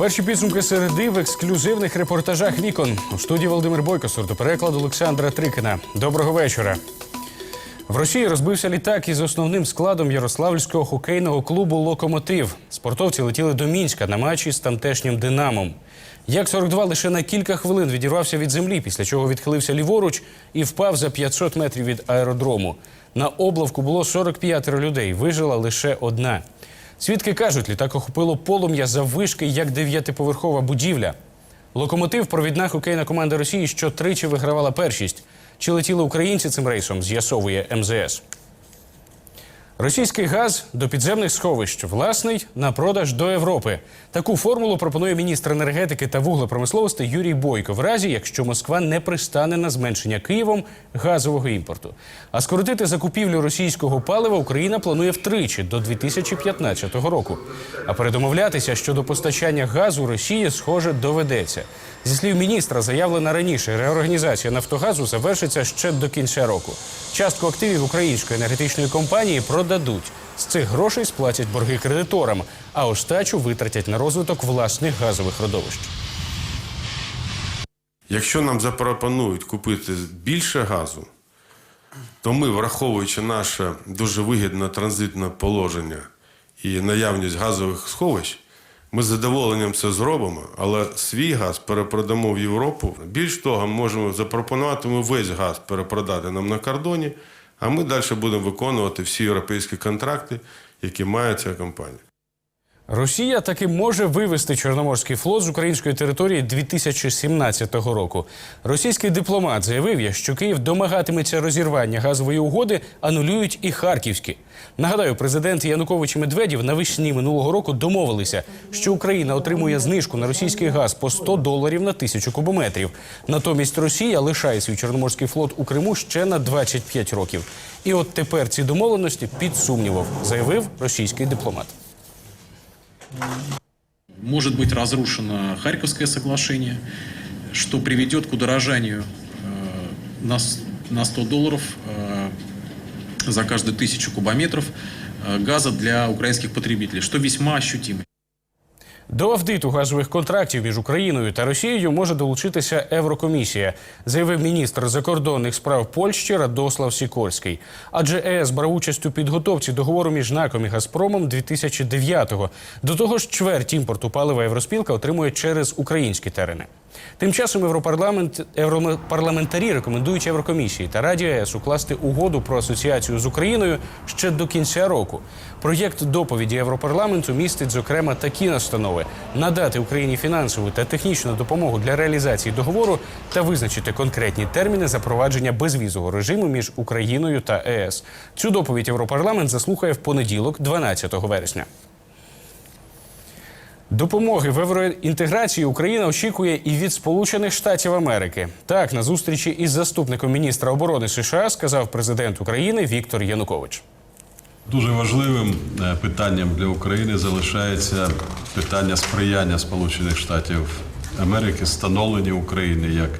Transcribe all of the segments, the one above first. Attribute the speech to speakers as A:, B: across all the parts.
A: Перші підсумки середи в ексклюзивних репортажах вікон. У студії Володимир Бойко, сурдопереклад Олександра Трикина. Доброго вечора. В Росії розбився літак із основним складом Ярославльського хокейного клубу Локомотив. Спортовці летіли до Мінська на матчі з тамтешнім Динамом. Як-42 лише на кілька хвилин відірвався від землі, після чого відхилився ліворуч і впав за 500 метрів від аеродрому. На облавку було 45 людей. Вижила лише одна. Свідки кажуть, літак охопило полум'я за вишки як дев'ятиповерхова будівля. Локомотив провідна хокейна команда Росії, що тричі вигравала першість. Чи летіли українці цим рейсом, з'ясовує МЗС. Російський газ до підземних сховищ власний на продаж до Європи. Таку формулу пропонує міністр енергетики та вуглепромисловості Юрій Бойко, в разі якщо Москва не пристане на зменшення Києвом газового імпорту. А скоротити закупівлю російського палива Україна планує втричі до 2015 року. А передомовлятися щодо постачання газу Росії, схоже, доведеться. Зі слів міністра, заявлена раніше реорганізація Нафтогазу завершиться ще до кінця року. Частку активів української енергетичної компанії продадуть. З цих грошей сплатять борги кредиторам, а остачу витратять на розвиток власних газових родовищ.
B: Якщо нам запропонують купити більше газу, то ми, враховуючи наше дуже вигідне транзитне положення і наявність газових сховищ, ми з задоволенням це зробимо, але свій газ перепродамо в Європу. Більш того, можемо запропонувати ми весь газ перепродати нам на кордоні, а ми далі будемо виконувати всі європейські контракти, які має ця компанія.
A: Росія таки може вивести Чорноморський флот з української території 2017 року. Російський дипломат заявив, що Київ домагатиметься розірвання газової угоди, анулюють і харківські. Нагадаю, президент Янукович і Медведєв навесні минулого року домовилися, що Україна отримує знижку на російський газ по 100 доларів на тисячу кубометрів. Натомість Росія лишає свій Чорноморський флот у Криму ще на 25 років. І от тепер ці домовленості під сумнівом, заявив російський дипломат.
C: Может быть разрушено Харьковское соглашение, что приведет к удорожанию э, на на 100 долларов э, за каждую тысячу кубометров э, газа для украинских потребителей, что весьма ощутимо.
A: До авдиту газових контрактів між Україною та Росією може долучитися Еврокомісія, заявив міністр закордонних справ Польщі Радослав Сікорський. Адже ЕС брав участь у підготовці договору між НАКом і Газпромом 2009-го. До того ж, чверть імпорту палива Євроспілка отримує через українські терени. Тим часом Європарламент європарламентарі рекомендують Єврокомісії та Раді ЕС укласти угоду про асоціацію з Україною ще до кінця року. Проєкт доповіді Європарламенту містить зокрема такі настанови: надати Україні фінансову та технічну допомогу для реалізації договору та визначити конкретні терміни запровадження безвізового режиму між Україною та ЕС. Цю доповідь Європарламент заслухає в понеділок, 12 вересня. Допомоги в євроінтеграції Україна очікує і від Сполучених Штатів Америки. Так, на зустрічі із заступником міністра оборони США сказав президент України Віктор Янукович.
D: Дуже важливим е, питанням для України залишається питання сприяння Сполучених Штатів Америки становленню України як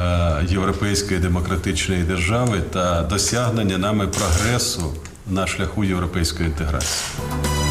D: е, європейської демократичної держави та досягнення нами прогресу на шляху європейської інтеграції.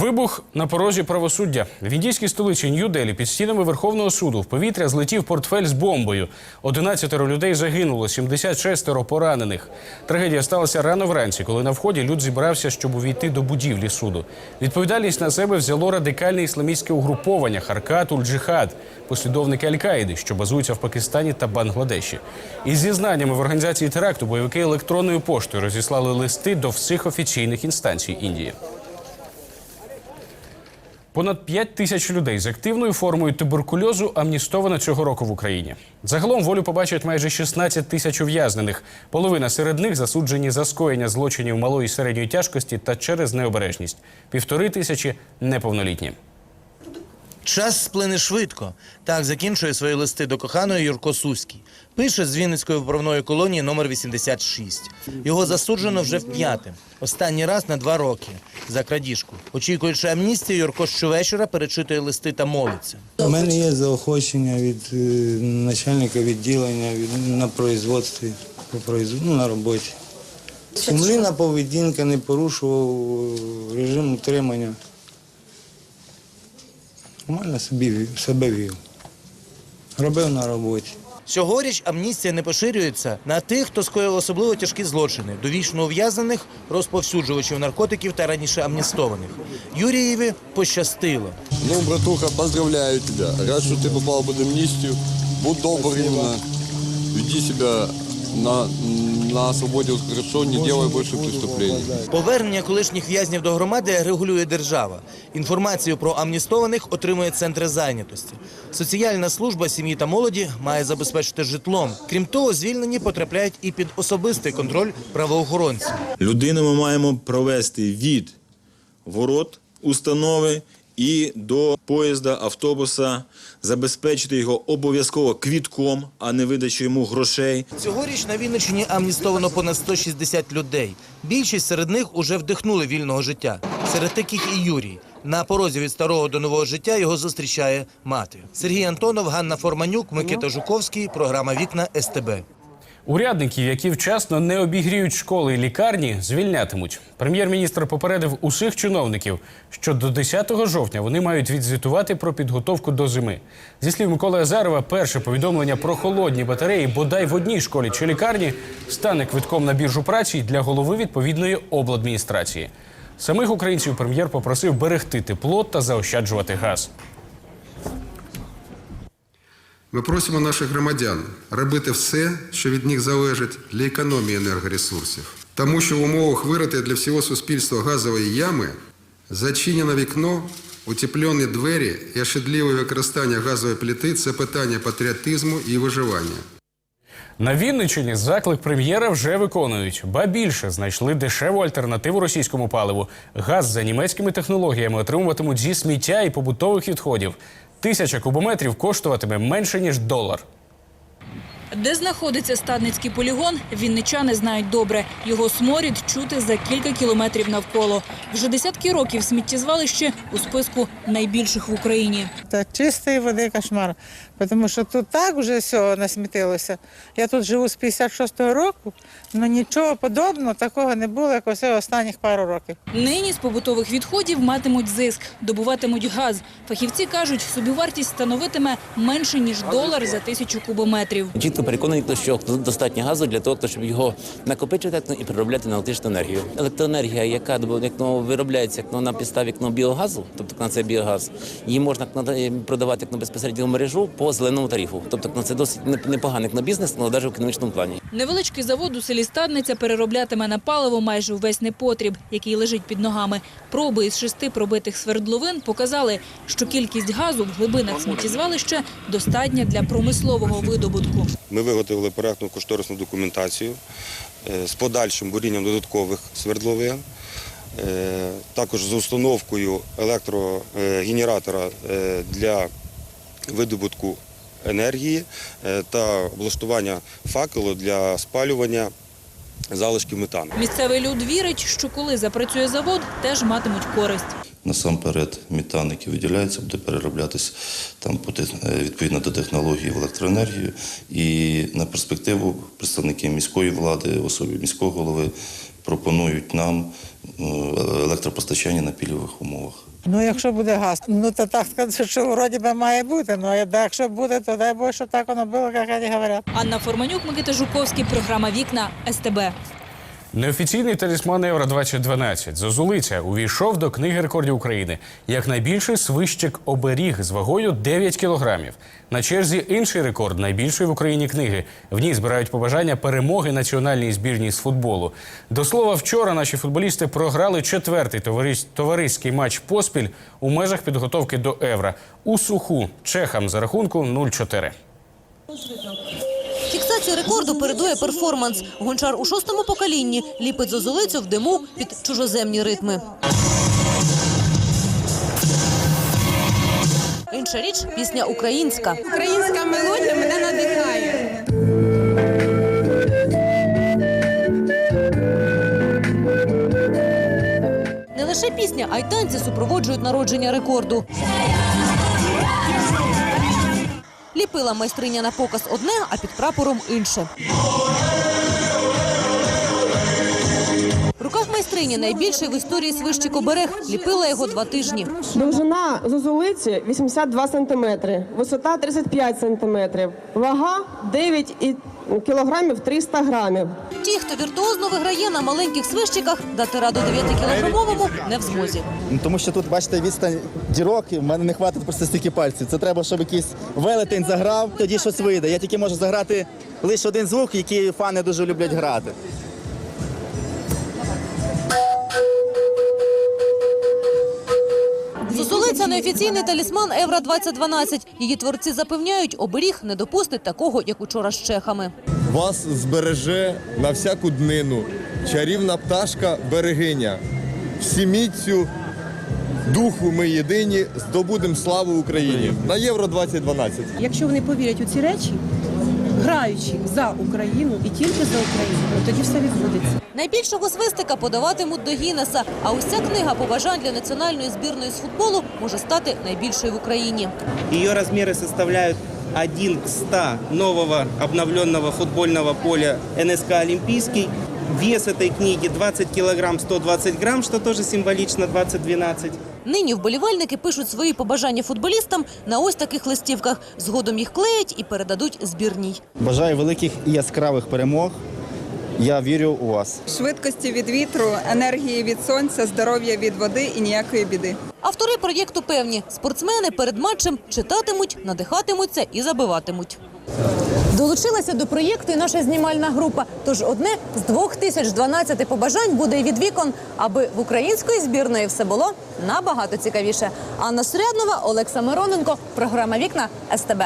A: Вибух на порозі правосуддя в індійській столиці Нью-Делі під стінами Верховного суду в повітря злетів портфель з бомбою. 11 людей загинуло, 76 поранених. Трагедія сталася рано вранці, коли на вході люд зібрався, щоб увійти до будівлі суду. Відповідальність на себе взяло радикальне ісламістське угруповання Харкатуль Джихад, послідовники Аль-Каїди, що базуються в Пакистані та Бангладеші. Із зізнаннями в організації теракту бойовики електронною поштою розіслали листи до всіх офіційних інстанцій Індії. Понад 5 тисяч людей з активною формою туберкульозу амністовано цього року в Україні. Загалом волю побачать майже 16 тисяч ув'язнених. Половина серед них засуджені за скоєння злочинів малої і середньої тяжкості та через необережність. Півтори тисячі неповнолітні.
E: Час сплине швидко. Так закінчує свої листи до коханої Юрко Суський. Пише з Вінницької виправної колонії номер 86. Його засуджено вже вп'яте. Останній раз на два роки за крадіжку. Очікуючи амністії, Юрко щовечора перечитує листи та молиться.
F: У мене є заохочення від е, начальника відділення від, на производстві, по ну, на роботі. Сумлінна поведінка, не порушував е, режим утримання. Нормально собі, себе вів. Робив на роботі.
E: Цьогоріч амністія не поширюється на тих, хто скоїв особливо тяжкі злочини, довічно ув'язнених, розповсюджувачів наркотиків та раніше амністованих. Юрієві пощастило.
G: Ну, братуха, поздравляю тебя. Рад, что ты попал под амнистию. Будь добр именно. Веди себя на, на свободе хорошо, не делай больше преступлений.
E: Повернення колишніх в'язнів до громади регулює держава. Інформацію про амністованих отримує центри зайнятості. Соціальна служба сім'ї та молоді має забезпечити житлом. Крім того, звільнені потрапляють і під особистий контроль правоохоронців.
H: Людину ми маємо провести від ворот установи і до поїзда, автобуса, забезпечити його обов'язково квітком, а не видачу йому грошей.
E: Цьогоріч на Вінниччині амністовано понад 160 людей. Більшість серед них уже вдихнули вільного життя. Серед таких і Юрій. На порозі від старого до нового життя його зустрічає мати. Сергій Антонов, Ганна Форманюк, Микита Жуковський. Програма Вікна СТБ.
A: Урядників, які вчасно не обігріють школи і лікарні, звільнятимуть. Прем'єр-міністр попередив усіх чиновників, що до 10 жовтня вони мають відзвітувати про підготовку до зими. Зі слів Миколи Азарова, перше повідомлення про холодні батареї, бодай в одній школі чи лікарні, стане квитком на біржу праці для голови відповідної обладміністрації. Самих українців прем'єр попросив берегти тепло та заощаджувати газ.
I: Ми просимо наших громадян робити все, що від них залежить для економії енергоресурсів. Тому що в умовах вирити для всього суспільства газової ями зачинене вікно, утеплені двері і ошедливе використання газової плити це питання патріотизму і виживання.
A: На Вінниччині заклик прем'єра вже виконують. Ба більше знайшли дешеву альтернативу російському паливу. Газ за німецькими технологіями отримуватимуть зі сміття і побутових відходів. Тисяча кубометрів коштуватиме менше ніж долар.
J: Де знаходиться стадницький полігон, вінничани знають добре. Його сморід чути за кілька кілометрів навколо. Вже десятки років сміттєзвалище у списку найбільших в Україні.
K: Та чистої води кошмар. Тому що тут так вже все насмітилося. Я тут живу з 56-го року, але нічого подобного такого не було, як ось останніх пару років.
J: Нині з побутових відходів матимуть зиск, добуватимуть газ. Фахівці кажуть, собівартість становитиме менше ніж долар за тисячу кубометрів.
L: Чітко переконані, що достатньо газу для того, щоб його накопичувати і переробляти на електричну енергію. Електроенергія, яка як ну, виробляється ну, на підставі ну, біогазу, тобто на це біогаз, її можна ну, продавати як ну, безпосередньо в мережу по зеленому тарифу. Тобто ну, це досить не- непоганий ну, бізнес, але навіть в економічному плані.
J: Невеличкий завод у селі Стадниця перероблятиме на паливо майже увесь непотріб, який лежить під ногами. Проби із шести пробитих свердловин показали, що кількість газу в глибинах сміттєзвалища достатня для промислового видобутку.
M: Ми виготовили проектну кошторисну документацію е, з подальшим бурінням додаткових свердловин, е, також з установкою електрогенератора е, для видобутку енергії та облаштування факелу для спалювання залишків метану.
J: Місцевий люд вірить, що коли запрацює завод, теж матимуть користь.
N: Насамперед, метан, який виділяється, буде перероблятись там по е, відповідно до технології в електроенергію. І на перспективу представники міської влади, особі міського голови, пропонують нам е, електропостачання на пільгових умовах.
K: Ну, якщо буде газ, ну то так сказати, що вроді би має бути. Ну, а якщо буде, то дай Боже, щоб так воно було, як вони говорять.
J: Анна Форманюк, Микита Жуковський, програма Вікна СТБ.
A: Неофіційний талісман Євро 2012 Зозулиця увійшов до книги рекордів України як найбільший свищик оберіг з вагою 9 кілограмів. На черзі інший рекорд найбільшої в Україні книги. В ній збирають побажання перемоги національній збірній з футболу. До слова, вчора наші футболісти програли четвертий товариш- товариський матч поспіль у межах підготовки до Євро. У суху чехам за рахунку 0-4.
O: Фіксація рекорду передує перформанс. Гончар у шостому поколінні ліпить зозулицю в диму під чужоземні ритми. Інша річ – пісня українська.
P: Українська мелодія мене надихає.
O: Не лише пісня, а й танці супроводжують народження рекорду. Ліпила майстриня на показ одне, а під прапором інше. Майстриня найбільший в історії свищик оберег. Ліпила його два тижні.
P: Довжина зозулиці 82 сантиметри, висота 35 сантиметрів, вага 9 і кілограмів 300 грамів.
O: Ті, хто віртуозно виграє на маленьких свищиках, дати раду 9-кілограмовому не в змозі.
Q: Ну, Тому що тут, бачите, відстань дірок, і в мене не хватить просто стільки пальців. Це треба, щоб якийсь велетень заграв, тоді щось вийде. Я тільки можу заграти лише один звук, який фани дуже люблять грати.
O: Неофіційний талісман Евро 2012. Її творці запевняють, оберіг не допустить такого, як учора з чехами.
R: Вас збереже на всяку днину чарівна пташка берегиня. Всіміцю духу ми єдині, здобудемо славу Україні на Євро 2012.
P: Якщо вони повірять у ці речі, граючи за Україну і тільки за Україну, тоді все відбудеться.
O: Найбільшого свистика подаватимуть до Гіннеса. А ось ця книга побажань для національної збірної з футболу може стати найбільшою в Україні.
S: Ее размеры составляют 1 к 100 нового обновленного футбольного поля НСК «Олимпийский». Вес этой книги 20 килограмм 120 грамм, что тоже символично 2012.
O: Нині вболівальники пишуть свої побажання футболістам на ось таких листівках. Згодом їх клеять і передадуть збірній.
Q: Бажаю великих і яскравих перемог. Я вірю у вас.
P: Швидкості від вітру, енергії від сонця, здоров'я від води і ніякої біди.
O: Автори проєкту певні, спортсмени перед матчем читатимуть, надихатимуться і забиватимуть.
T: Долучилася до проєкту і наша знімальна група. Тож одне з 2012 побажань буде від вікон, аби в української збірної все було набагато цікавіше. Анна Суряднова, Олекса Мироненко, програма Вікна СТБ.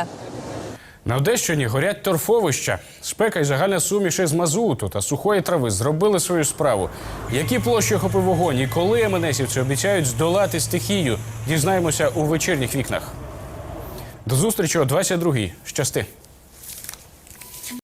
A: На Одещині горять торфовища. Спека і загальна суміш із мазуту та сухої трави зробили свою справу. Які площі охопив вогонь і коли МНСівці обіцяють здолати стихію, дізнаємося у вечірніх вікнах. До зустрічі о 22-й. Щасти!